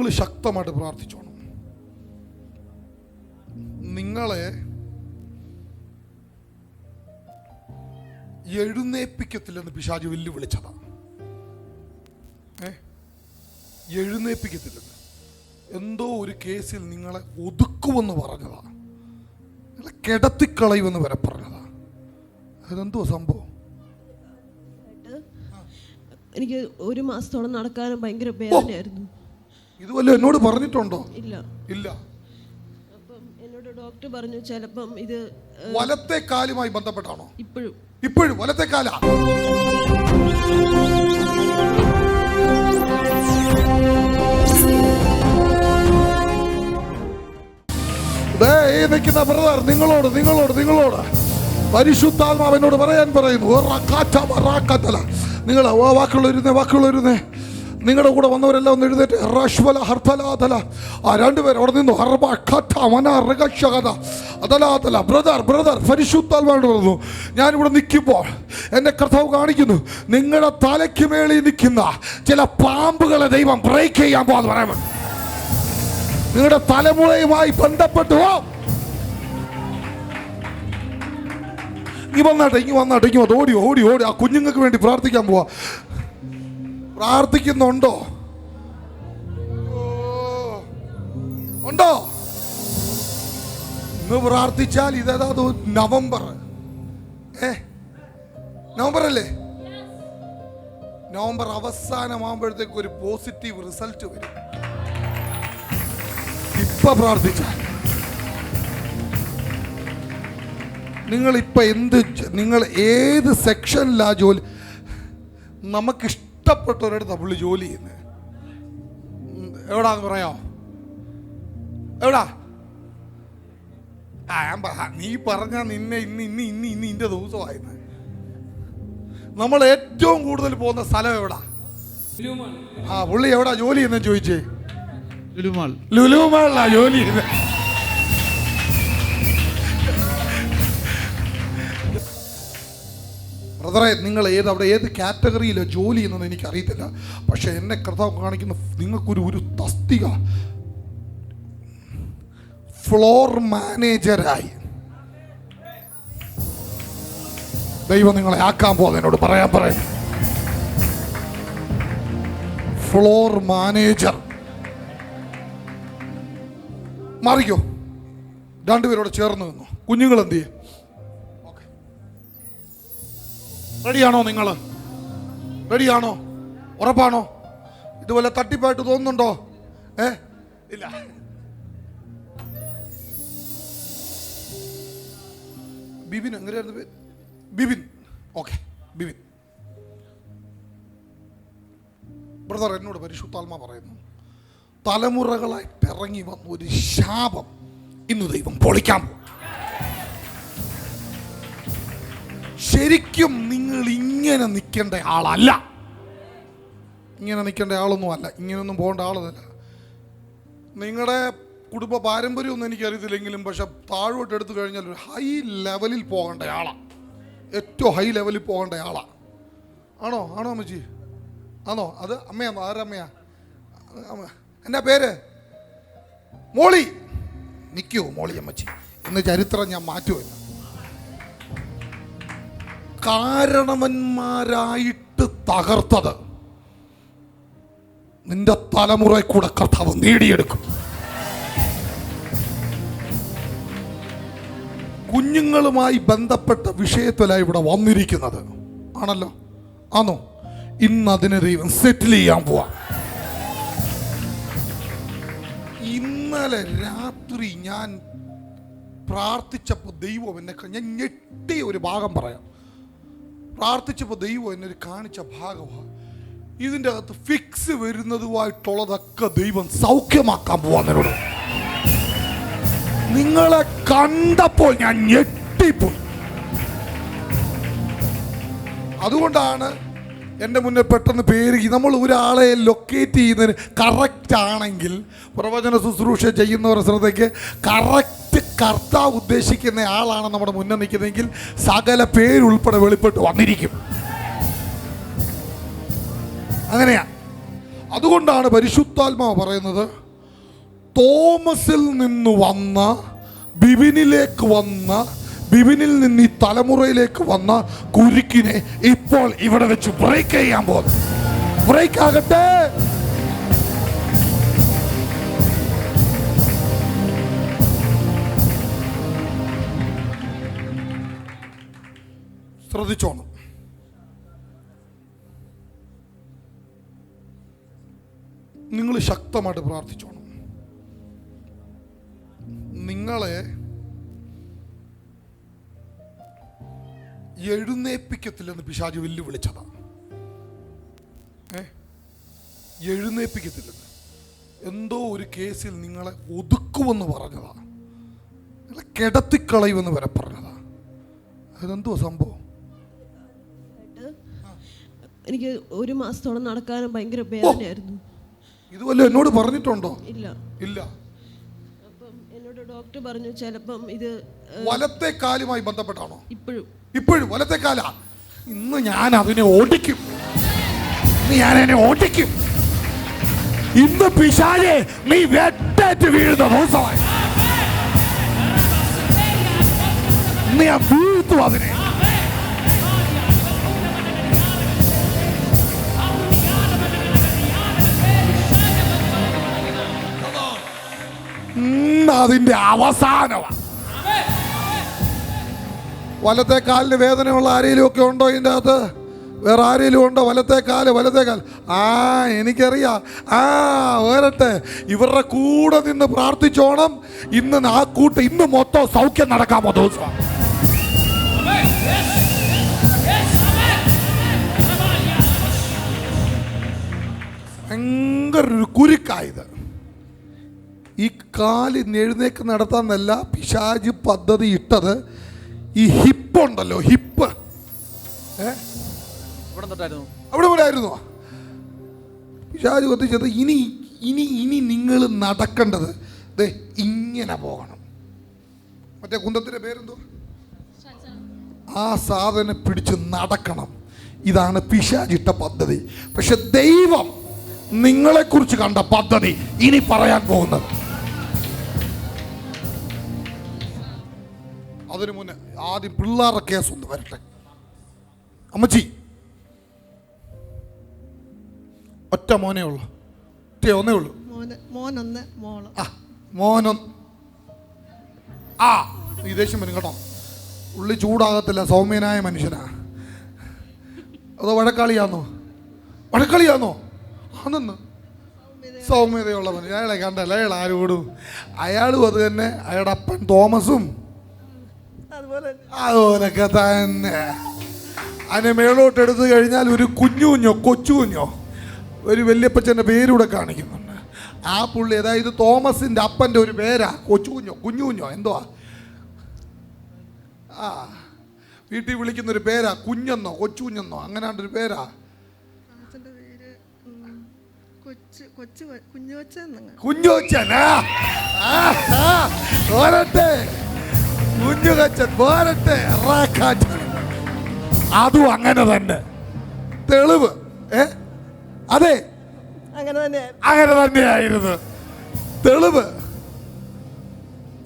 നിങ്ങൾ ശക്തമായിട്ട് പ്രാർത്ഥിച്ചോണം. നിങ്ങളെ എഴുന്നേപ്പിക്കത്തില്ലെന്ന് പിശാജ് വെല്ലുവിളിച്ചതാ. ഏ? എഴുന്നേപ്പിക്കത്തില്ലെന്ന് എന്തോ ഒരു കേസിൽ നിങ്ങളെ ഒതുക്കുമെന്ന് പറഞ്ഞതാ. നിങ്ങളെ കിടത്തിക്കളയുമെന്ന് വരെ പറഞ്ഞതാ. അതെന്തോ സംഭവം? എനിക്ക് ഒരു മാസത്തോളം നടക്കാനും ഭയങ്കര വേദനയായിരുന്നു. ഇത് വല്ലതും എന്നോട് പറഞ്ഞിട്ടുണ്ടോ? ഇല്ല. ഇല്ല. അപ്പം എന്നോട് ഡോക്ടർ പറഞ്ഞു ചിലപ്പം ഇത് വലത്തെ കാലുമായി ബന്ധപ്പെട്ടാണോ? ഇപ്പോഴും. ഇപ്പോഴും വലത്തെ കാല. നിൽക്കുന്ന ബ്രദർ നിങ്ങളോട് നിങ്ങളോട് നിങ്ങളോട് പരിശുദ്ധാത്മാവിനോട് പറയാൻ പറയുന്നു. നിങ്ങൾ വാക്കുകൾ നിങ്ങൾ വാക്കുള്ളൊരുന്നേ വാക്കുള്ളൊരുന്നേ നിങ്ങളുടെ കൂടെ വന്നവരെല്ലാം ഒന്ന് എഴുന്നേറ്റ്. റഷ്വല ഹർത്തലാതല ആ രണ്ടുപേർ അവിടെ നിന്നു. ഹർബ ഖട്ട മന അതലാതല ബ്രദർ ബ്രദർ പരിശുദ്ധാത്മാവിനോട് പറഞ്ഞു ഞാനിവിടെ നിൽക്കുമ്പോൾ എന്റെ കർത്താവ് കാണിക്കുന്നു. നിങ്ങളുടെ തലയ്ക്ക് മേളിൽ നിൽക്കുന്ന ചില പാമ്പുകളെ ദൈവം ബ്രേക്ക് ചെയ്യാൻ പോകാന്ന് പറയാൻ. നിങ്ങളുടെ തലമുറയുമായി ബന്ധപ്പെട്ട് ഇങ്ങി വന്നാട്ടെ ഇങ്ങി വന്നാട്ടെ ഇങ്ങി ഓടി ഓടി ഓടി. ആ കുഞ്ഞുങ്ങൾക്ക് വേണ്ടി പ്രാർത്ഥിക്കാൻ പോവാ. പ്രാർത്ഥിക്കുന്നുണ്ടോ? ഉണ്ടോ? ഇന്ന് പ്രാർത്ഥിച്ചാൽ ഇതേതാ നവംബർ? ഏ? നവംബർ അല്ലേ നവംബർ അവസാനമാകുമ്പോഴത്തേക്ക് ഒരു പോസിറ്റീവ് റിസൾട്ട് വരും. ഇപ്പൊ പ്രാർത്ഥിച്ചാൽ. നിങ്ങൾ ഇപ്പൊ എന്ത് നിങ്ങൾ ഏത് സെക്ഷനിലാ ജോലി? നമുക്ക് ഇഷ്ടപ്പെട്ടവരടുത്ത പുള്ളി ജോലി ചെയ്യുന്നത് എവിടാന്ന് പറയാമോ? എവിടാ? ആ ഞാൻ നീ പറഞ്ഞ നിന്നെ ഇന്ന് ഇന്ന് ഇന്ന് ഇന്ന് ഇന്റെ ദിവസമായിരുന്നു. നമ്മൾ ഏറ്റവും കൂടുതൽ പോകുന്ന സ്ഥലം എവിടാ? ആ പുള്ളി എവിടാ ജോലി ചെയ്യുന്നത് ചോദിച്ചേ. ലുലുമാൾ. ലുലുമാളിലാ ജോലി ചെയ്യുന്നത് ബ്രദറെ നിങ്ങൾ ഏത് അവിടെ ഏത് കാറ്റഗറിയിലോ ജോലി ചെയ്യുന്നത് എനിക്കറിയത്തില്ല. പക്ഷേ എന്നെ കർത്താവ് കാണിക്കുന്ന നിങ്ങൾക്കൊരു ഒരു തസ്തിക. ഫ്ലോർ മാനേജരായി ദൈവം നിങ്ങളെ ആക്കാൻ പോകുന്നതിനോട് പറയാൻ പറയാം. Floor manager Marico. രണ്ടുപേരോട് ചേർന്ന് നിന്നു. കുഞ്ഞുങ്ങൾ എന്ത് ചെയ്യും റെഡിയാണോ നിങ്ങൾ റെഡിയാണോ? ഉറപ്പാണോ? ഇതുപോലെ തട്ടിപ്പായിട്ട് തോന്നുന്നുണ്ടോ? ഏ? ഇല്ല. ബിബിൻ എങ്ങനെയായിരുന്നു പേര് ബിബിൻ ഓക്കെ ബിബിൻ ബ്രദർ എന്നോട് പരിശുദ്ധാത്മ പറയുന്നു തലമുറകളായിട്ട് ഇറങ്ങി വന്ന ഒരു ശാപം ഇന്ന് ദൈവം പൊളിക്കാൻ പോകും ശരിക്കും നിങ്ങൾ ഇങ്ങനെ നിൽക്കേണ്ട ആളല്ല. ഇങ്ങനെ നിൽക്കേണ്ട ആളൊന്നും അല്ല. ഇങ്ങനെയൊന്നും പോകേണ്ട ആളല്ല. നിങ്ങളുടെ കുടുംബ പാരമ്പര്യമൊന്നും എനിക്കറിയത്തില്ലെങ്കിലും പക്ഷെ താഴോട്ട് എടുത്തു കഴിഞ്ഞാൽ ഒരു ഹൈ ലെവലിൽ പോകേണ്ട ആളാണ് ഏറ്റവും ഹൈ ലെവലിൽ പോകേണ്ട ആളാണ് ആണോ? ആണോ അമ്മച്ചി? ആണോ? അത് അമ്മയാണോ ആരമ്മയാ എന്നാ പേര്? മോളി. നിൽക്കൂ മോളി അമ്മച്ചി. ഇന്ന് ചരിത്രം ഞാൻ മാറ്റുമല്ല കാരണവന്മാരായിട്ട് തകർത്തത് നിന്റെ തലമുറയിൽ കൂടെ കർത്താവ് നേടിയെടുക്കും. കുഞ്ഞുങ്ങളുമായി ബന്ധപ്പെട്ട വിഷയത്തിലാണ് ഇവിടെ വന്നിരിക്കുന്നത്. ആണല്ലോ? ആണോ ഇന്ന് അതിനെ ദൈവം സെറ്റിൽ ചെയ്യാൻ പോവാ. ഇന്നലെ രാത്രി ഞാൻ പ്രാർത്ഥിച്ചപ്പോൾ ദൈവം എന്നെ ഞാൻ ഞെട്ടിയ ഒരു ഭാഗം പറയാം. പ്രാർത്ഥിച്ചപ്പോൾ ദൈവം എന്നൊരു കാണിച്ച ഭാഗമാണ്. ഇതിന്റെ അകത്ത് ഫിക്സ് വരുന്നതുമായിട്ടുള്ളതൊക്കെ ദൈവം സൗഖ്യമാക്കാൻ പോവാന്നോട് നിങ്ങളെ കണ്ടപ്പോൾ ഞാൻ ഞെട്ടിപ്പോയി. അതുകൊണ്ടാണ് എന്റെ മുന്നിൽ പെട്ടെന്ന് പേര് നമ്മൾ ഒരാളെ ലൊക്കേറ്റ് ചെയ്യുന്നതിന് കറക്റ്റ് ആണെങ്കിൽ പ്രവചന ശുശ്രൂഷ ചെയ്യുന്നവരുടെ ശ്രദ്ധയ്ക്ക് കറക്റ്റ് കർത്താവ് ഉദ്ദേശിക്കുന്ന ആളാണ് നമ്മുടെ മുന്നിൽ നിൽക്കുന്നതെങ്കിൽ സകല പേരുൾപ്പെടെ വെളിപ്പെട്ട് വന്നിരിക്കും. അങ്ങനെയാ. അതുകൊണ്ടാണ് പരിശുദ്ധാത്മാവ് പറയുന്നത് തോമസിൽ നിന്ന് വന്ന ബിബിനിലേക്ക് വന്ന ബിബിനിൽ നിന്ന് ഈ തലമുറയിലേക്ക് വന്ന കുരുക്കിനെ ഇപ്പോൾ ഇവിടെ വെച്ച് ബ്രേക്ക് ചെയ്യാൻ പോകുന്നു. ബ്രേക്ക് ആകട്ടെ. ശ്രദ്ധിച്ചോണം. നിങ്ങൾ ശക്തമായിട്ട് പ്രാർത്ഥിച്ചോണം. നിങ്ങളെ എഴുന്നേപ്പിക്കത്തില്ലെന്ന് പിശാജ് വെല്ലുവിളിച്ചതാ. ഏ? എഴുന്നേപ്പിക്കത്തില്ലെന്ന്. എന്തോ ഒരു കേസിൽ നിങ്ങളെ ഒതുക്കുമെന്ന് പറഞ്ഞതാ. നിങ്ങളെ കിടത്തിക്കളയുമെന്ന് വരെ പറഞ്ഞതാ. അതെന്തോ സംഭവം? എനിക്ക് ഒരു മാസത്തോളം നടക്കാനും ഭയങ്കര വേദനയായിരുന്നു. ഇതുപോലെ എന്നോട് പറഞ്ഞിട്ടുണ്ടോ? ഇല്ല. ഇല്ല. എന്നോട് ഡോക്ടർ പറഞ്ഞു ചിലപ്പം ഇത് വലത്തെ കാലുമായി ബന്ധപ്പെട്ടാണോ? ഇപ്പോഴും. ഇപ്പോഴും വലത്തെ കാല ഇന്ന് ഞാൻ അതിനെ ഓടിക്കും. ഇന്ന് ഞാൻ അതിനെ ഓടിക്കും. ഇന്ന് പിശാലെ നീ വെട്ടേറ്റ് വീഴുന്ന ദിവസമായി. ഇന്ന് ഞാൻ വീഴ്ത്തു അതിനെ. അതിന്റെ അവസാനമാണ്. വലത്തെ കാലിന് വേദനയുള്ള ആരെങ്കിലും ഒക്കെ ഉണ്ടോ ഇതിന്റെ അകത്ത്? വേറെ ആരെങ്കിലും ഉണ്ടോ വലത്തെ കാൽ വലത്തെ കാൽ ആ എനിക്കറിയാം. ആ വരട്ടെ. ഇവരുടെ കൂടെ നിന്ന് പ്രാർത്ഥിച്ചോണം. ഇന്ന് ആ കൂട്ട് ഇന്ന് മൊത്തം സൗഖ്യം നടക്കാമോ ദിവസം ഭയങ്കര ഒരു കുരുക്കായത് ഈ കാലിന് എഴുന്നേക്ക് നടത്താന്നല്ല പിശാജ് പദ്ധതി ഇട്ടത്. ഈ ഹിപ്പ് ഉണ്ടല്ലോ ഹിപ്പ് അവിടെ ഇവിടെ ആയിരുന്നു പിശാജ് കത്തിച്ചത് ഇനി ഇനി ഇനി നിങ്ങൾ നടക്കേണ്ടത് ദേ ഇങ്ങനെ പോകണം. മറ്റേ കുന്തത്തിന്റെ പേരെന്തോ? ആ സാധനം പിടിച്ച് നടക്കണം. ഇതാണ് പിശാജിട്ട പദ്ധതി. പക്ഷെ ദൈവം നിങ്ങളെക്കുറിച്ച് കണ്ട പദ്ധതി ഇനി പറയാൻ പോകുന്നത്. അതിനു മുന്നേ ആദ്യം പിള്ളേരുടെ കേസ് ഒന്ന് വരട്ടെ. അമ്മച്ചി. ഒറ്റ മോനേ ഉള്ളു. ഒറ്റ ഒന്നേ ഉള്ളു. മോന് മോനൊന്ന് മോൾ. ആ ഈ ആ നീ ദേഷ്യം വരും കേട്ടോ. ഉള്ളി ചൂടാകത്തില്ല സൗമ്യനായ മനുഷ്യനാ. അതോ വഴക്കാളിയാന്നോ? വഴക്കാളിയാന്നോ? ആണെന്ന്. സൗമ്യതയുള്ള മനുഷ്യൻ അയാളെ കണ്ടല്ല അയാൾ ആരോടും അയാളും അത് തന്നെ. അയാളുടെ അപ്പൻ തോമസും അതുപോലൊക്കെ തന്നെ. അതിനെ മേളോട്ട് എടുത്തു കഴിഞ്ഞാൽ ഒരു കുഞ്ഞു കുഞ്ഞോ കൊച്ചു കുഞ്ഞോ ഒരു വല്യപ്പച്ചന്റെ പേരൂടെ കാണിക്കുന്നുണ്ട്. ആ പുള്ളി അതായത് തോമസിന്റെ അപ്പന്റെ ഒരു പേരാ കൊച്ചു കുഞ്ഞോ കുഞ്ഞു കുഞ്ഞോ എന്തുവാ? ആ വീട്ടിൽ വിളിക്കുന്ന ഒരു പേരാ കുഞ്ഞെന്നോ കൊച്ചു കുഞ്ഞെന്നോ അങ്ങനാണ്ടൊരു പേരാ കുഞ്ഞോച്ചനാ ആ, ആ, പോരട്ടെ കുഞ്ഞുകച്ചൻ റാക്കാച്ചൻ. അതും അങ്ങനെ തന്നെ. തെളിവ് ഏ? അതെ. അങ്ങനെ തന്നെ. അങ്ങനെ തന്നെയായിരുന്നു. തെളിവ്.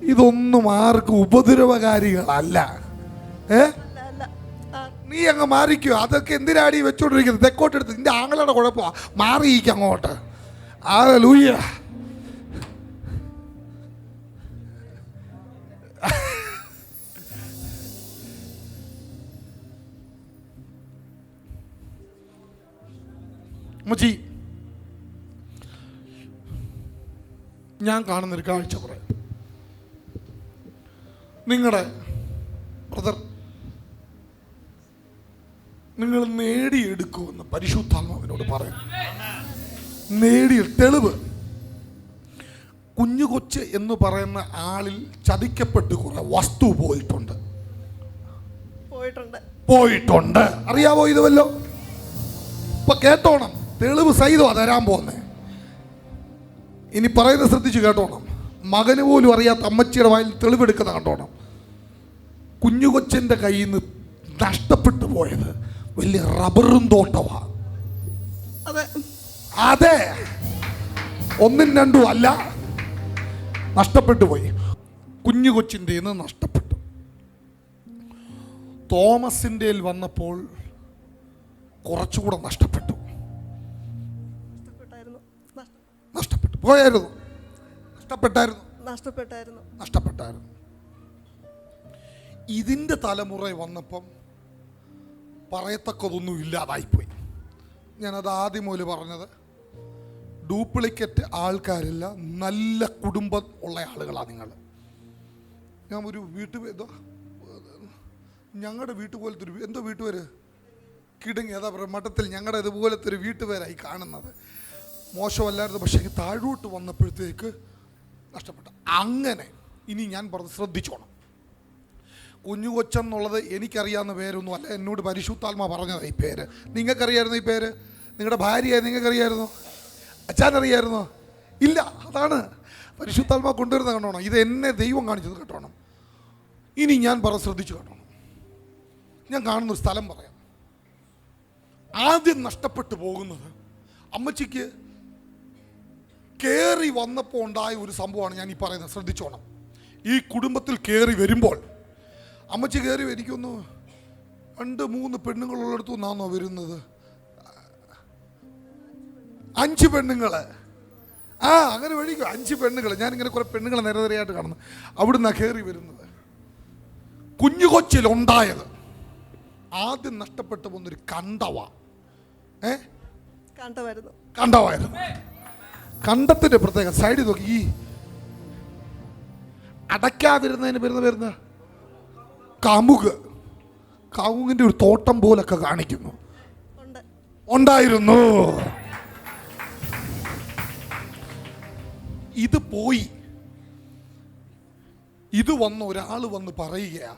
ഇതൊന്നും ആർക്കും ഉപദ്രവകാരികളല്ല. ഏ? നീ അങ്ങ് മാറിക്കോ. അതൊക്കെ എന്തിനാടി വെച്ചോണ്ടിരിക്കുന്നത്? തെക്കോട്ടെടുത്ത്. നിന്റെ ആങ്ങളുടെ കുഴപ്പമാണ് മാറിയിക്ക അങ്ങോട്ട്. ആ ലൂയ്യ മുച്ചി ഞാൻ കാണുന്നൊരു കാഴ്ച പറയാം. നിങ്ങളുടെ ബ്രദർ നിങ്ങൾ നേടിയെടുക്കുമെന്ന് പരിശുദ്ധാത്മാവിനോട് പറയാം. നേടിയ തെളിവ് കുഞ്ഞു കൊച്ച് എന്ന് പറയുന്ന ആളിൽ ചതിക്കപ്പെട്ട് കുറെ വസ്തു പോയിട്ടുണ്ട്. പോയിട്ടുണ്ട്. പോയിട്ടുണ്ട്. അറിയാവോ ഇത് വല്ലോ ഇപ്പൊ കേട്ടോണം. തെളിവ് സഹിതമാ തരാൻ പോകുന്നത് ഇനി പറയുന്നത് ശ്രദ്ധിച്ച് കേട്ടോണം. മകന് പോലും അറിയാത്ത അമ്മച്ചിയുടെ വായിൽ തെളിവെടുക്കുന്ന കണ്ടോണം. കുഞ്ഞു കൊച്ചന്റെ കയ്യിൽ നിന്ന് നഷ്ടപ്പെട്ടു പോയത് വലിയ റബ്ബറും തോട്ടമാണ് അതെ. അതെ. ഒന്നും രണ്ടും അല്ല. നഷ്ടപ്പെട്ടു പോയി. കുഞ്ഞു കൊച്ചിന്റെ നഷ്ടപ്പെട്ടു. തോമസിന്റെ വന്നപ്പോൾ കുറച്ചുകൂടെ നഷ്ടപ്പെട്ടു. പോയായിരുന്നു. നഷ്ടപ്പെട്ടായിരുന്നു. നഷ്ടപ്പെട്ടായിരുന്നു. നഷ്ടപ്പെട്ടായിരുന്നു. ഇതിന്റെ തലമുറ വന്നപ്പം പറയത്തക്കതൊന്നും ഇല്ലാതായിപ്പോയി. ഞാനത് ആദ്യം മുതൽ പറഞ്ഞത് ഡ്യൂപ്ലിക്കേറ്റ് ആൾക്കാരില്ല നല്ല കുടുംബം ഉള്ള ആളുകളാണ് നിങ്ങൾ. ഞാൻ ഒരു വീട്ടു എന്തോ ഞങ്ങളുടെ വീട്ടു പോലത്തെ ഒരു എന്തോ വീട്ടുപേര്? കിടങ്ങി അതാ പറയുക മഠത്തിൽ ഞങ്ങളുടെ ഇതുപോലത്തെ ഒരു വീട്ടുപേരായി കാണുന്നത്. മോശമല്ലായിരുന്നു പക്ഷേ താഴോട്ട് വന്നപ്പോഴത്തേക്ക് നഷ്ടപ്പെട്ടു. അങ്ങനെ ഇനി ഞാൻ പറഞ്ഞ് ശ്രദ്ധിച്ചോണം. കുഞ്ഞു കൊച്ചെന്നുള്ളത് എനിക്കറിയാവുന്ന പേരൊന്നും അല്ല എന്നോട് പരിശുദ്ധാത്മ പറഞ്ഞതാണ് ഈ പേര്. നിങ്ങൾക്കറിയായിരുന്നു ഈ പേര്? നിങ്ങളുടെ ഭാര്യയെ നിങ്ങൾക്കറിയായിരുന്നു? അച്ഛനറിയായിരുന്നോ? ഇല്ല അതാണ്. പരിശുദ്ധാത്മ കൊണ്ടുവരുന്ന കണ്ടോണം. ഇത് എന്നെ ദൈവം കാണിച്ചത് കേട്ടോണം. ഇനി ഞാൻ പറ ശ്രദ്ധിച്ചു കേട്ടോണം. ഞാൻ കാണുന്നൊരു സ്ഥലം പറയാം. ആദ്യം നഷ്ടപ്പെട്ടു പോകുന്നത് അമ്മച്ചിക്ക് കയറി വന്നപ്പോൾ ഉണ്ടായ ഒരു സംഭവമാണ് ഞാൻ ഈ പറയുന്നത്. ശ്രദ്ധിച്ചോണം. ഈ കുടുംബത്തിൽ കയറി വരുമ്പോൾ അമ്മച്ചി കയറി എനിക്കൊന്ന് രണ്ട് മൂന്ന് പെണ്ണുങ്ങളുള്ളിടത്തു നിന്നാണോ വരുന്നത്? അഞ്ച് പെണ്ണുങ്ങൾ. ആ അങ്ങനെ വഴിക്കും? അഞ്ച് പെണ്ണുങ്ങൾ ഞാനിങ്ങനെ കുറെ പെണ്ണുങ്ങളെ നിരനിരയായിട്ട് കാണുന്നു. അവിടുന്ന് കയറി വരുന്നത്. കുഞ്ഞു കൊച്ചിലുണ്ടായത് ആദ്യം നഷ്ടപ്പെട്ടു പോകുന്നൊരു കണ്ടവ. ഏ? കണ്ടവായിരുന്നു കണ്ടവായിരുന്നു. കണ്ടത്തിന്റെ പ്രത്യേക സൈഡ് നോക്കി. ഈ അടയ്ക്കാതിരുന്നതിന് വരുന്ന വരുന്ന കമുക്. കമുകിന്റെ ഒരു തോട്ടം പോലൊക്കെ കാണിക്കുന്നു. ഉണ്ട്. ഉണ്ടായിരുന്നു. ഇത് പോയി. ഇത് വന്ന് ഒരാൾ വന്ന് പറയുകയാ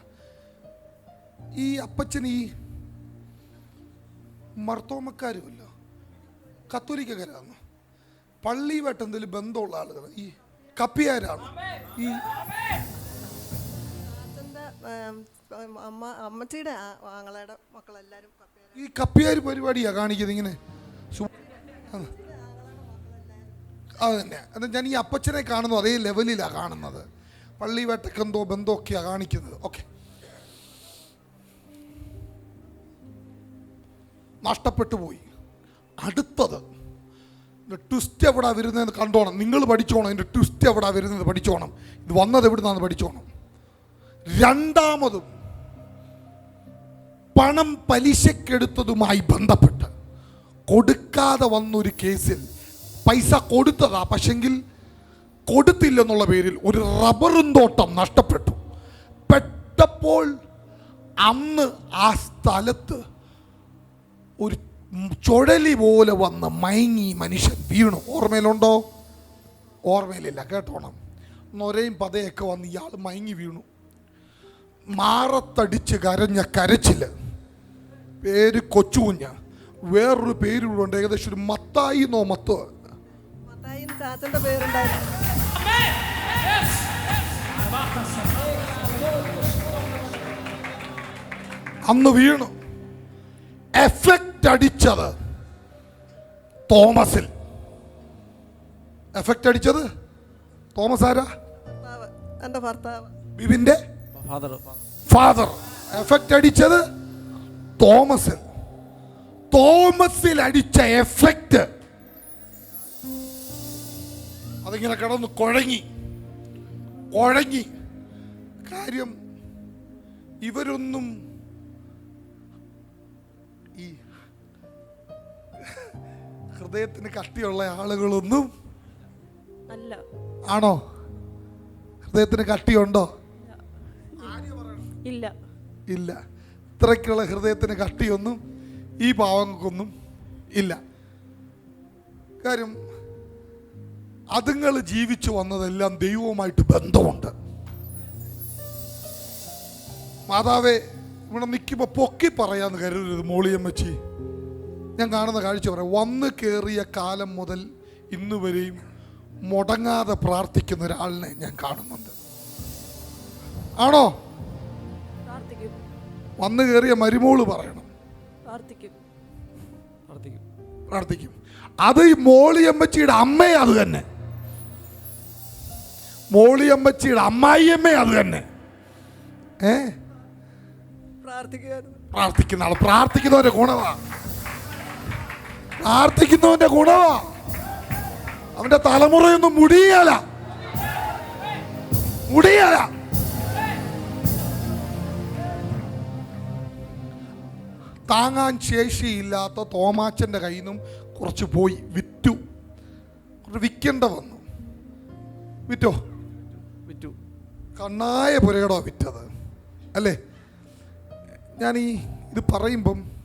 ഈ അപ്പച്ചൻ ഈ മർത്തോമക്കാരുമല്ലോ. കത്തോലിക്കക്കാരാണ് പള്ളിയുമായിട്ട് എന്തെങ്കിലും ബന്ധമുള്ള ആളുകൾ ഈ കപ്പിയാരാണ്. ഈ അമ്മ അമ്മച്ചിയുടെ ആങ്ങളയുടെ മക്കളെല്ലാവരും ഈ കപ്പിയാർ പരിപാടിയാ കാണിക്കുന്നത് ഇങ്ങനെ. അത് തന്നെ. അത് ഞാൻ ഈ അപ്പച്ചനെ കാണുന്നു അതേ ലെവലിലാണ് കാണുന്നത്. പള്ളി വേട്ടക്കെന്തോ ബന്ധമൊക്കെയാണ് കാണിക്കുന്നത്. ഓക്കെ. നഷ്ടപ്പെട്ടു പോയി. അടുത്തത് ട്വിസ്റ്റ് എവിടെ വരുന്നതെന്ന് കണ്ടോണം. നിങ്ങൾ പഠിച്ചോണം ഇതിന്റെ ട്വിസ്റ്റ് എവിടെ വരുന്നത് പഠിച്ചോണം. ഇത് വന്നത് എവിടുന്നാന്ന് പഠിച്ചോണം. രണ്ടാമതും പണം പലിശക്കെടുത്തതുമായി ബന്ധപ്പെട്ട് കൊടുക്കാതെ വന്നൊരു കേസിൽ പൈസ കൊടുത്തതാ പക്ഷെങ്കിൽ കൊടുത്തില്ലെന്നുള്ള പേരിൽ ഒരു റബ്ബറും തോട്ടം നഷ്ടപ്പെട്ടു. പെട്ടപ്പോൾ അന്ന് ആ സ്ഥലത്ത് ഒരു ചുഴലി പോലെ വന്ന് മയങ്ങി മനുഷ്യൻ വീണു. ഓർമ്മയിലുണ്ടോ? ഓർമ്മയിലില്ല കേട്ടോണം. നൊരയും പതയൊക്കെ വന്ന് ഇയാൾ മയങ്ങി വീണു. മാറത്തടിച്ച് കരഞ്ഞ കരച്ചിൽ പേര് കൊച്ചുകുഞ്ഞ്. വേറൊരു പേരുണ്ട് ഏകദേശം ഒരു മത്തായി എന്നോ മത്ത്. അന്ന് വീണു. എഫക്റ്റ് അടിച്ചത് തോമസിൽ. എഫക്റ്റ് അടിച്ചത് തോമസ് ആരാ? എന്റെ ഭർത്താവ്. ബിബിന്റെ ഫാദർ ഫാദർ എഫക്റ്റ് അടിച്ചത് തോമസിൽ തോമസിൽ. അടിച്ച എഫക്റ്റ് അതിങ്ങനെ കിടന്ന് കുഴങ്ങി. കുഴങ്ങി. കാര്യം ഇവരൊന്നും ഹൃദയത്തിന് കട്ടിയുള്ള ആളുകളൊന്നും അല്ല. ആണോ? ഹൃദയത്തിന് കട്ടിയുണ്ടോ? ഇല്ല. ഇല്ല. ഇത്രയ്ക്കുള്ള ഹൃദയത്തിന് കട്ടിയൊന്നും ഈ പാവങ്ങൾക്കൊന്നും ഇല്ല. കാര്യം അതുങ്ങൾ ജീവിച്ചു വന്നതെല്ലാം ദൈവവുമായിട്ട് ബന്ധമുണ്ട്. മാതാവേ ഇവിടെ നിൽക്കുമ്പോൾ പൊക്കി പറയാന്ന് കരുതരുത് മോളിയമ്മച്ചി. ഞാൻ കാണുന്ന കാഴ്ച പറയാം. വന്ന് കയറിയ കാലം മുതൽ ഇന്ന് വരെയും മുടങ്ങാതെ പ്രാർത്ഥിക്കുന്ന ഒരാളിനെ ഞാൻ കാണുന്നുണ്ട്. ആണോ? വന്ന് വന്നു കയറിയ മരുമോൾ പറയണം. പ്രാർത്ഥിക്കും. അത് ഈ മോളിയമ്മച്ചിയുടെ അമ്മയെ അത് തന്നെ. മോളിയമ്മച്ചിയുടെ അമ്മായിയമ്മ അത് തന്നെ. ഏ? പ്രാർത്ഥിക്കുന്ന ആൾ പ്രാർത്ഥിക്കുന്നവന്റെ ഗുണമാ പ്രാർത്ഥിക്കുന്നവന്റെ ഗുണവാ. അവന്റെ തലമുറയൊന്നും മുടിയല. മുടിയല. താങ്ങാൻ ശേഷിയില്ലാത്ത തോമാച്ചന്റെ കയ്യിൽ നിന്നും കുറച്ച് പോയി വിറ്റു. വിൽക്കേണ്ട വന്നു. വിറ്റോ? വിറ്റു. കണ്ണായ പുരകടോ വിറ്റത്. അല്ലേ? ഞാൻ ഈ ഇത് പറയുമ്പം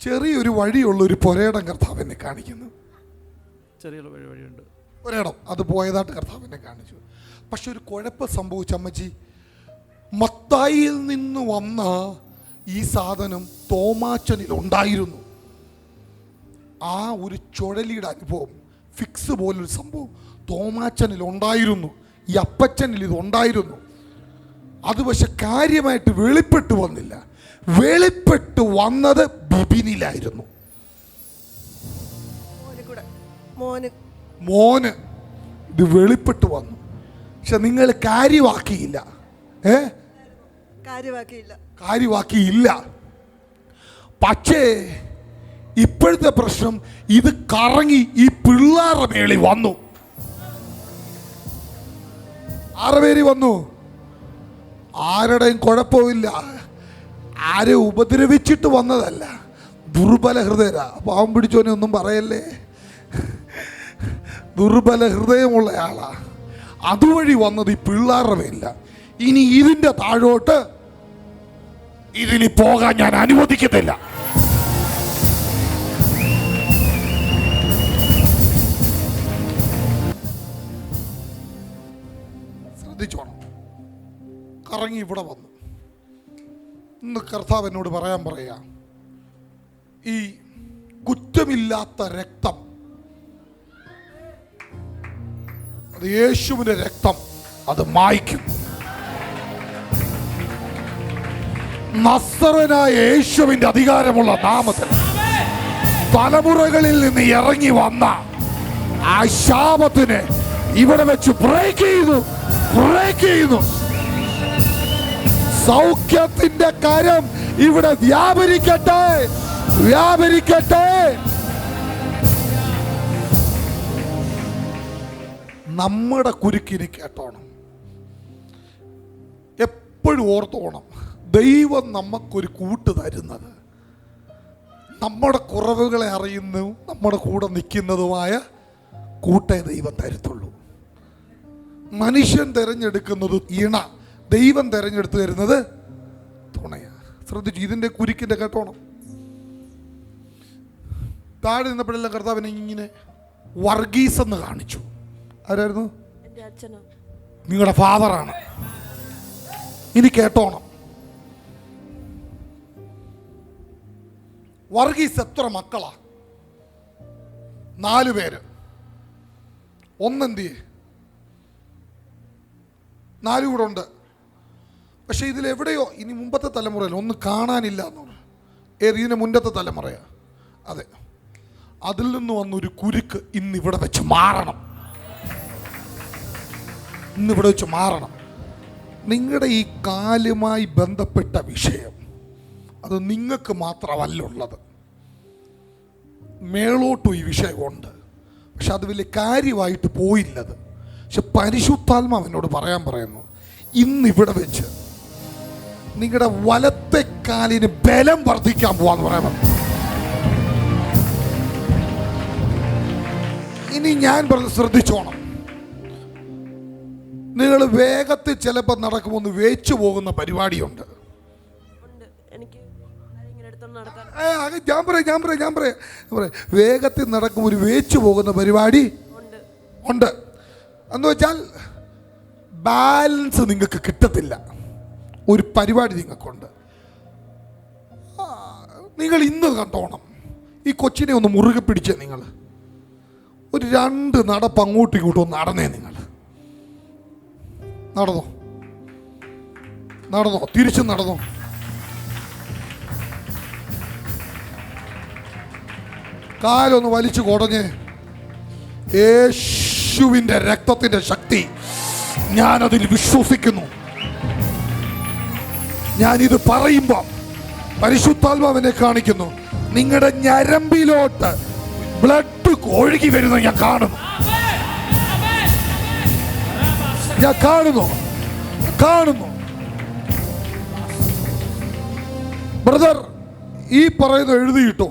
ചെറിയൊരു വഴിയുള്ള ഒരു പുരയിടം കർത്താവ് എന്നെ കാണിക്കുന്നു. ചെറിയ വഴി വഴിയുണ്ട്. ഒരിടം. അത് പോയതായിട്ട് കർത്താവ് എന്നെ കാണിച്ചു. പക്ഷെ ഒരു കുഴപ്പം സംഭവിച്ച അമ്മച്ചി. മത്തായിൽ നിന്ന് വന്ന ഈ സാധനം തോമാച്ചനിൽ ഉണ്ടായിരുന്നു. ആ ഒരു ചുഴലിയുടെ അനുഭവം ഫിക്സ് പോലൊരു സംഭവം തോമാച്ചനിൽ ഉണ്ടായിരുന്നു. ഈ അപ്പച്ചനിൽ ഇത് ഉണ്ടായിരുന്നു. അത് പക്ഷെ കാര്യമായിട്ട് വെളിപ്പെട്ട് വന്നില്ല. വെളിപ്പെട്ട് വന്നത് ബിബിനിലായിരുന്നു. മോന് ഇത് വെളിപ്പെട്ട് വന്നു. പക്ഷെ നിങ്ങൾ കാര്യമാക്കിയില്ല ഏ? കാര്യമാക്കിയില്ല കാര്യവാക്കിയില്ല. പക്ഷേ ഇപ്പോഴത്തെ പ്രശ്നം ഇത് കറങ്ങി ഈ പിള്ളാറ മേളി വന്നു. ആറ് പേര് വന്നു? ആരുടെയും കുഴപ്പമില്ല. ആരെ ഉപദ്രവിച്ചിട്ട് വന്നതല്ല. ദുർബല ഹൃദയരാ. പാവം പിടിച്ചോനെ ഒന്നും പറയല്ലേ? ദുർബല ഹൃദയമുള്ള ആളാ. അതുവഴി വന്നത് ഈ പിള്ളേരുടെ ഇല്ല ഇനി ഇതിന്റെ താഴോട്ട് ഇതിനി പോകാൻ ഞാൻ അനുവദിക്കത്തില്ല. ശ്രദ്ധിച്ചോണം. കറങ്ങി ഇവിടെ വന്നു. ഇന്ന് കർത്താവ് എന്നോട് പറയാൻ പറയാ ഈ കുറ്റമില്ലാത്ത രക്തം അത് യേശുവിന്റെ രക്തം അത് മായ്ക്കും. നസ്സറനായ യേശുവിന്റെ അധികാരമുള്ള നാമത്തിൽ തലമുറകളിൽ നിന്ന് ഇറങ്ങി വന്ന ആ ശാപത്തിന് ഇവിടെ വെച്ച് ബ്രേക്ക് ചെയ്തു ബ്രേക്ക് ചെയ്യുന്നു സൗഖ്യത്തിന്റെ കരം ഇവിടെ വ്യാപരിക്കട്ടെ. വ്യാപരിക്കട്ടെ. നമ്മുടെ കുരുക്കിനി കേട്ടോണം. എപ്പോഴും ഓർത്തോണം. ദൈവം നമുക്കൊരു കൂട്ട് തരുന്നത്. നമ്മുടെ കുറവുകളെ അറിയുന്നു നമ്മുടെ കൂടെ നിൽക്കുന്നതുമായ കൂട്ടേ ദൈവം തരത്തുള്ളൂ. മനുഷ്യൻ തിരഞ്ഞെടുക്കുന്നത് ഇണ. ദൈവം തിരഞ്ഞെടുത്ത് തരുന്നത് തുണയാണ്. ശ്രദ്ധിച്ചു ഇതിന്റെ കുരുക്കിന്റെ കേട്ടോണം. താഴെ നിന്നപ്പോഴെല്ലാം കർത്താവിനെ ഇങ്ങനെ വർഗീസ് എന്ന് കാണിച്ചു. ആരായിരുന്നു? നിങ്ങളുടെ ഫാദറാണ്. ഇനി കേട്ടോണം. വർഗീസ് എത്ര മക്കളാ? നാലു പേര്. ഒന്നെന്തിയെ? നാലു കൂടെ ഉണ്ട്. പക്ഷെ ഇതിലെവിടെയോ ഇനി മുമ്പത്തെ തലമുറയിൽ ഒന്ന് കാണാനില്ല എന്നാണ് ഏത് ഇതിന് മുന്നത്തെ തലമുറയാണ് അതെ. അതിൽ നിന്ന് വന്നൊരു കുരുക്ക് ഇന്ന് ഇവിടെ വെച്ച് മാറണം. ഇന്ന് ഇവിടെ വെച്ച് മാറണം. നിങ്ങളുടെ ഈ കാലുമായി ബന്ധപ്പെട്ട വിഷയം അത് നിങ്ങൾക്ക് മാത്രമല്ല ഉള്ളത്. മേളോട്ടും ഈ വിഷയമുണ്ട്. പക്ഷെ അത് വലിയ കാര്യമായിട്ട് പോയില്ലത്. പക്ഷെ പരിശുദ്ധാത്മാവ് പറയാൻ പറയുന്നു ഇന്നിവിടെ വെച്ച് നിങ്ങളുടെ വലത്തെ കാലിന് ബലം വർദ്ധിക്കാൻ പോവാന്ന് പറയാൻ ഇനി ഞാൻ പറഞ്ഞു ശ്രദ്ധിച്ചോണം. നിങ്ങൾ വേഗത്തിൽ ചിലപ്പോൾ നടക്കുമെന്ന് വേച്ചു പോകുന്ന പരിപാടിയുണ്ട്. ഞാൻ പറയാം ഞാൻ പറയാം ഞാൻ പറയാം. പറയാം. വേഗത്തിൽ നടക്കും ഒരു വേച്ചു പോകുന്ന പരിപാടി ഉണ്ട്. എന്ന് വെച്ചാൽ ബാലൻസ് നിങ്ങൾക്ക് കിട്ടത്തില്ല. ഒരു പരിപാടി നിങ്ങൾക്കുണ്ട്. നിങ്ങൾ ഇന്ന് കണ്ടോണം. ഈ കൊച്ചിനെ ഒന്ന് മുറുകെ പിടിച്ചേ നിങ്ങൾ. ഒരു രണ്ട് നടപ്പ് അങ്ങോട്ടും ഇങ്ങോട്ടും ഒന്ന് നടന്നേ നിങ്ങൾ. നടന്നോ? നടന്നോ? തിരിച്ചും നടന്നോ? കാലൊന്ന് വലിച്ചു കുടഞ്ഞ് യേശുവിന്റെ രക്തത്തിന്റെ ശക്തി ഞാനതിൽ വിശ്വസിക്കുന്നു. ഞാനിത് പറയുമ്പോൾ പരിശുദ്ധാത്മാവിനെ കാണിക്കുന്നു. നിങ്ങളുടെ ഞരമ്പിലോട്ട് ബ്ലഡ് ഒഴുകി വരുന്നത് ഞാൻ കാണുന്നു. ഞാൻ കാണുന്നു. കാണുന്നു. ബ്രദർ ഈ പറയുന്ന എഴുതിയിട്ടോ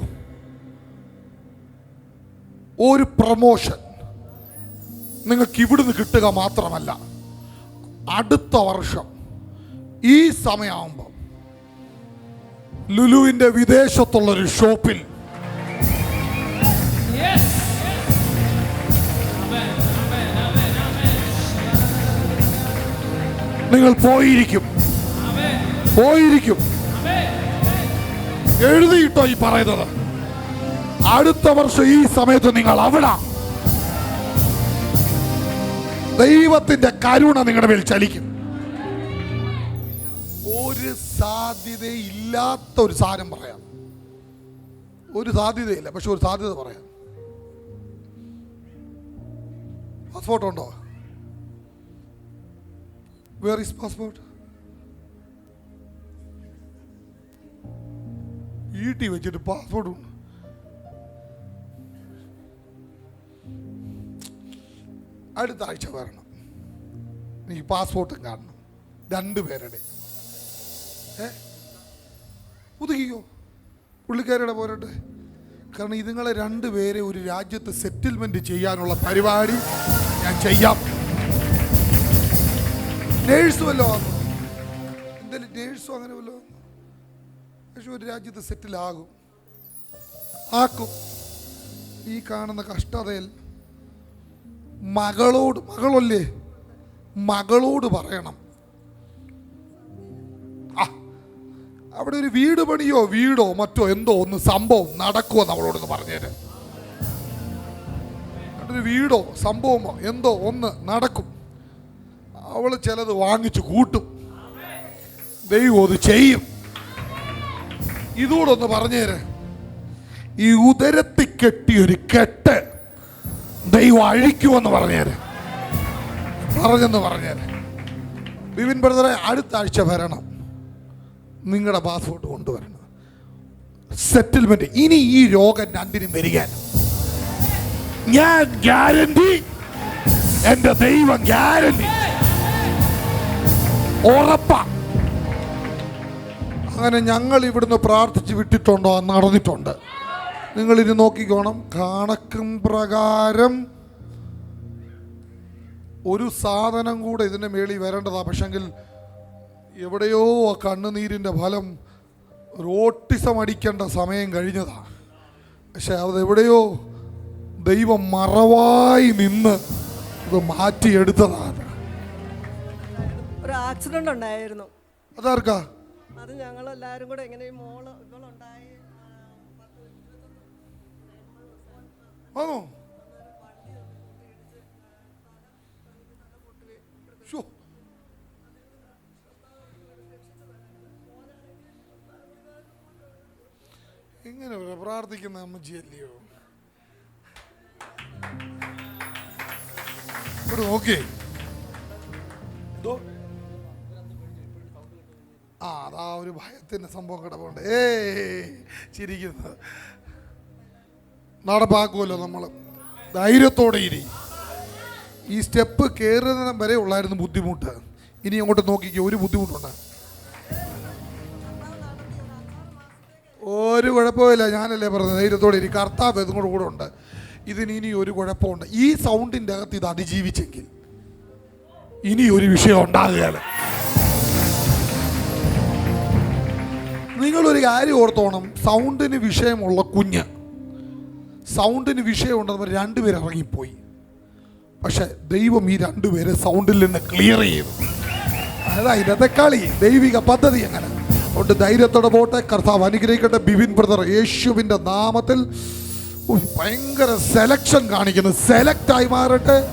ഒരു പ്രമോഷൻ നിങ്ങൾക്ക് ഇവിടുന്ന് കിട്ടുക മാത്രമല്ല. അടുത്ത വർഷം ഈ സമയമാകുമ്പോൾ ലുലുവിന്റെ വിദേശത്തുള്ളൊരു ഷോപ്പിൽ നിങ്ങൾ പോയിരിക്കും. പോയിരിക്കും. എഴുതിയിട്ടോ ഈ പറയുന്നത്. അടുത്ത വർഷം ഈ സമയത്ത് നിങ്ങൾ അവിടെ. ദൈവത്തിന്റെ കരുണ നിങ്ങളുടെ മേൽ ചലിക്കും. ഒരു സാധ്യതയില്ലാത്ത ഒരു സാധനം പറയാം. ഒരു സാധ്യതയില്ല പക്ഷെ ഒരു സാധ്യത പറയാം. പാസ്പോർട്ട് ഉണ്ടോ? വേർ ഇസ് പാസ്പോർട്ട് ഈട്ടി വെച്ചിട്ട് പാസ്പോർട്ട് ഉണ്ട്. അടുത്ത ആഴ്ച വരണം. എനിക്ക് പാസ്പോർട്ടും കാണണം. രണ്ടുപേരുടെ ഏ? ഒതുക്കിക്കോ പുള്ളിക്കാരുടെ പോരട്ടെ. കാരണം ഇതുങ്ങളെ രണ്ടുപേരെ ഒരു രാജ്യത്ത് സെറ്റിൽമെന്റ് ചെയ്യാനുള്ള പരിപാടി ഞാൻ ചെയ്യാം. നേഴ്സ് വല്ലോ എന്തായാലും നേഴ്സും അങ്ങനെ വല്ലോ പക്ഷെ ഒരു രാജ്യത്ത് സെറ്റിലാകും ആക്കും. ഈ കാണുന്ന കഷ്ടതയിൽ മകളോട് മകളല്ലേ? മകളോട് പറയണം. അവിടെ ഒരു വീട് പണിയോ വീടോ മറ്റോ എന്തോ ഒന്ന് സംഭവം നടക്കുമോ നമ്മളോടൊന്ന് പറഞ്ഞുതരാം ഒരു വീടോ സംഭവമോ എന്തോ ഒന്ന് നടക്കും. അവൾ ചിലത് വാങ്ങിച്ചു കൂട്ടും. ദൈവം അത് ചെയ്യും. ഇതുകൂടെ ഒന്ന് പറഞ്ഞുതരാം ഈ ഉദരത്തിൽ കെട്ടിയൊരു കെട്ട് ദൈവം അഴിക്കുമെന്ന് പറഞ്ഞേര്. പറഞ്ഞെന്ന് പറഞ്ഞേര്. ബിപിൻ ബ്രദറെ അടുത്ത ആഴ്ച വരണം. നിങ്ങളുടെ പാസ്പോർട്ട് കൊണ്ടുവരണം. സെറ്റിൽമെന്റ് ഇനി ഈ രോഗം രണ്ടിനും വരികയാണ്. ഞാൻ ഗ്യാരണ്ടി. എന്റെ ദൈവം ഗ്യാരണ്ടി. ഉറപ്പ. അങ്ങനെ ഞങ്ങൾ ഇവിടുന്ന് പ്രാർത്ഥിച്ച് വിട്ടിട്ടുണ്ടോ? നടന്നിട്ടുണ്ട്. നിങ്ങൾ ഇനി നോക്കിക്കോണം. കണക്കും പ്രകാരം ഒരു സാധനം കൂടെ ഇതിന്റെ മേളിൽ വരേണ്ടതാ. പക്ഷെങ്കിൽ എവിടെയോ ആ കണ്ണുനീരിന്റെ ഫലം റോട്ടിസം അടിക്കേണ്ട സമയം കഴിഞ്ഞതാ. പക്ഷെ അതെവിടെയോ ദൈവം മറവായി നിന്ന് ഇത് മാറ്റിയെടുത്തതാണ് ഒരു ആക്സിഡന്റ് ഉണ്ടായിരുന്നു. അതാർക്കാ? അത് ഞങ്ങൾ എല്ലാവരും കൂടെ എങ്ങനെ ഈ മോൾ ഇവളുണ്ടായി ആണോ? ഇങ്ങനെ ഒരു പ്രാർത്ഥിക്കുന്ന അമ്മച്ചിയല്ലയോ? ഇവിടെ ആ അതാ ഒരു ഭയത്തിന്റെ സംഭവം കിടപ്പുണ്ട്. ഏ ചിരിക്കുന്നത് നടപ്പാക്കുമല്ലോ നമ്മൾ ധൈര്യത്തോടെ ഇരി. ഈ സ്റ്റെപ്പ് കയറുന്ന വരെ ഉള്ളായിരുന്നു ബുദ്ധിമുട്ട്. ഇനി അങ്ങോട്ട് നോക്കിക്കോ ഒരു ബുദ്ധിമുട്ടുണ്ട്. ഒരു കുഴപ്പമില്ല ഞാനല്ലേ പറഞ്ഞത്? ധൈര്യത്തോടെ ഇരി. കർത്താവ് ഇതും കൂടെ കൂടെ ഉണ്ട്. ഇതിന് ഇനി ഒരു കുഴപ്പമുണ്ട് ഈ സൗണ്ടിന്റെ അകത്ത് ഇത് അതിജീവിച്ചെങ്കിൽ ഇനി ഒരു വിഷയം ഉണ്ടാകുകയാണ്. നിങ്ങളൊരു കാര്യം ഓർത്തോണം. സൗണ്ടിന് വിഷയമുള്ള കുഞ്ഞ്. സൗണ്ടിന് വിഷയമുണ്ടെന്ന് പറഞ്ഞ് രണ്ടുപേർ ഇറങ്ങിപ്പോയി. പക്ഷെ ദൈവം ഈ രണ്ടുപേരെ സൗണ്ടിൽ നിന്ന് ക്ലിയർ ചെയ്തു. അതായത് ഇന്നത്തെ കളി. ദൈവിക പദ്ധതി അങ്ങനെ. അതുകൊണ്ട് ധൈര്യത്തോടെ പോട്ടെ. കർത്താവ് അനുഗ്രഹിക്കട്ടെ. ബിപിൻ ബ്രദർ യേശുവിന്റെ നാമത്തിൽ ഭയങ്കര സെലക്ഷൻ കാണിക്കുന്നു. സെലക്ട് ആയി മാറട്ടെ.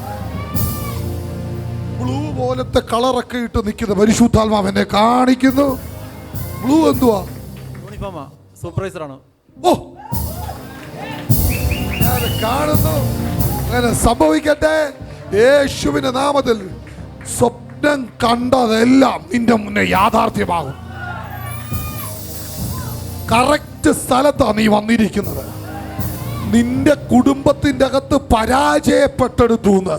ബ്ലൂ പോലത്തെ കളറൊക്കെ ഇട്ട് നിൽക്കുന്ന പരിശുദ്ധാത്മാവ് എന്നെ കാണിക്കുന്നു. ബ്ലൂ എന്തുവാ? യൂണിഫോമാ സൂപ്പർവൈസറാണ് ഓ. ഞാൻ കാണുന്നു. അങ്ങനെ സംഭവിക്കട്ടെ. യേശുവിന്റെ നാമത്തിൽ സ്വപ്നം കണ്ടതെല്ലാം നിന്റെ മുന്നേ യാഥാർത്ഥ്യമാകും. കറക്റ്റ് സ്ഥലത്താണ് നീ വന്നിരിക്കുന്നത്. നിന്റെ കുടുംബത്തിന്റെ അകത്ത് പരാജയപ്പെട്ടെടുത്തൂന്ന്.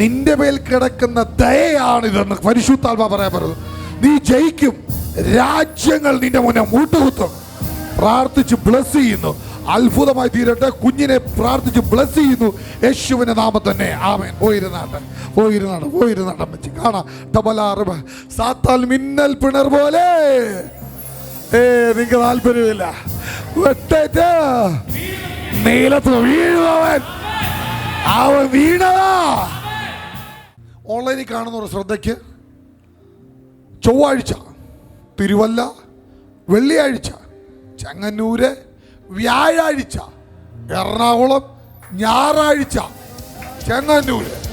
നിന്റെ മേൽ കിടക്കുന്ന ദയയാണിതെന്ന് പരിശുദ്ധാത്മ പറയാൻ പറഞ്ഞു നീ ജയിക്കും. രാജ്യങ്ങൾ നിന്റെ മുന്നേ മൂട്ടുകുത്തും. പ്രാർത്ഥിച്ച് ബ്ലസ് ചെയ്യുന്നു. അത്ഭുതമായി തീരട്ടെ. കുഞ്ഞിനെ പ്രാർത്ഥിച്ച് ബ്ലസ് ചെയ്യുന്നു. യേശുവിന്റെ നാമം തന്നെ. ആമേൻ. പോയിരുന്നാട്ടെ. പോയിരുന്നാണ് പോയിരുന്നാട്ടെ അമ്മച്ചി. കാണാം. ടബലാറും സാത്താൽ മിന്നൽ പിണർ പോലെ. ഏ നിങ്ങൾ താല്പര്യമില്ല. വെട്ടേറ്റ് നീലത്ത് വീഴുവൻ അവൻ വീണതാ. ഓൺലൈനിൽ കാണുന്ന ശ്രദ്ധയ്ക്ക് ചൊവ്വാഴ്ച തിരുവല്ല വെള്ളിയാഴ്ച ചെങ്ങന്നൂര് വ്യാഴാഴ്ച എറണാകുളം ഞായറാഴ്ച ചെങ്ങന്നൂര്.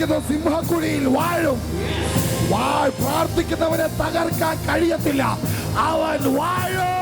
പ്രാർത്ഥിക്കുന്ന സിംഹക്കുഴിയിൽ വാഴും. പ്രാർത്ഥിക്കുന്നവനെ തകർക്കാൻ കഴിയത്തില്ല. അവൻ വാഴും.